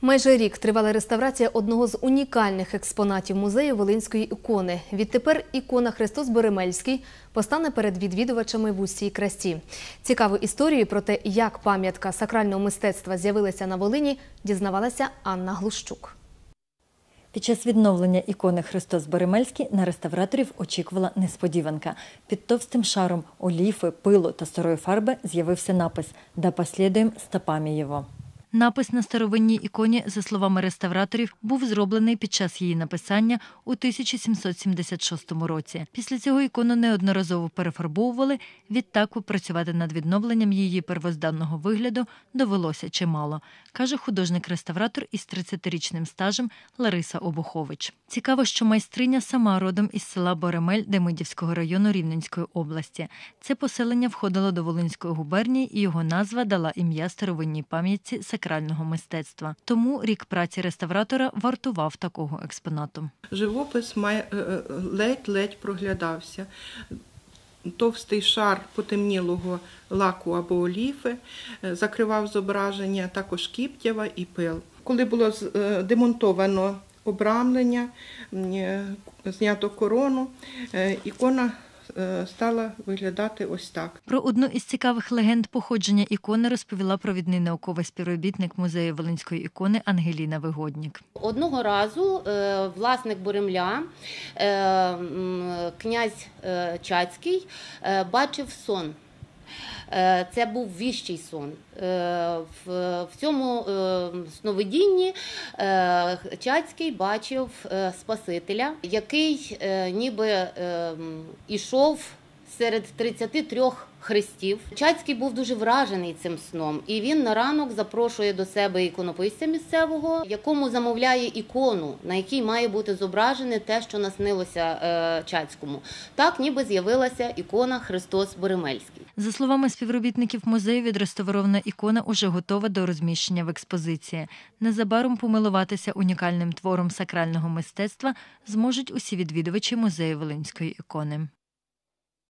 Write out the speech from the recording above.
Майже рік тривала реставрація одного з унікальних експонатів музею Волинської ікони. Відтепер ікона Христос Боремельський постане перед відвідувачами в усій красі. Цікаву історію про те, як пам'ятка сакрального мистецтва з'явилася на Волині, дізнавалася Анна Глущук. Під час відновлення ікони Христос Боремельський на реставраторів очікувала несподіванка. Під товстим шаром оліфи, пилу та старої фарби з'явився напис «Да послідуєм стопами його». Напис на старовинній іконі, за словами реставраторів, був зроблений під час її написання у 1776 році. Після цього ікону неодноразово перефарбовували. Відтак попрацювати над відновленням її первозданного вигляду довелося чимало, каже художник-реставратор із 30-річним стажем Лариса Обухович. Цікаво, що майстриня сама родом із села Боремель Демидівського району Рівненської області. Це поселення входило до Волинської губернії, і його назва дала ім'я старовинній пам'ятці сакрального мистецтва. Тому рік праці реставратора вартував такого експонату. Живопис має е, е, ледь-ледь проглядався. Товстий шар потемнілого лаку або оліфи е, закривав зображення, також кіптєва і пил. Коли було демонтовано обрамлення, знято корону, ікона стала виглядати ось так. Про одну із цікавих легенд походження ікони розповіла провідний науковий співробітник музею Волинської ікони Ангеліна Вигоднік. Одного разу е, власник Боремля, е, князь е, Чацький, е, бачив сон. Е, Це був віщий сон. Е, В, цьому е, сновидінні Чацький бачив Спасителя, який ніби йшов. ішов серед 33 хрестів. Чацький був дуже вражений цим сном, і він на ранок запрошує до себе іконописця місцевого, якому замовляє ікону, на якій має бути зображене те, що наснилося е, Чацькому. Так ніби з'явилася ікона Христос Боремельський. За словами співробітників музею, відреставрована ікона уже готова до розміщення в експозиції. Незабаром помилуватися унікальним твором сакрального мистецтва зможуть усі відвідувачі музею Волинської ікони.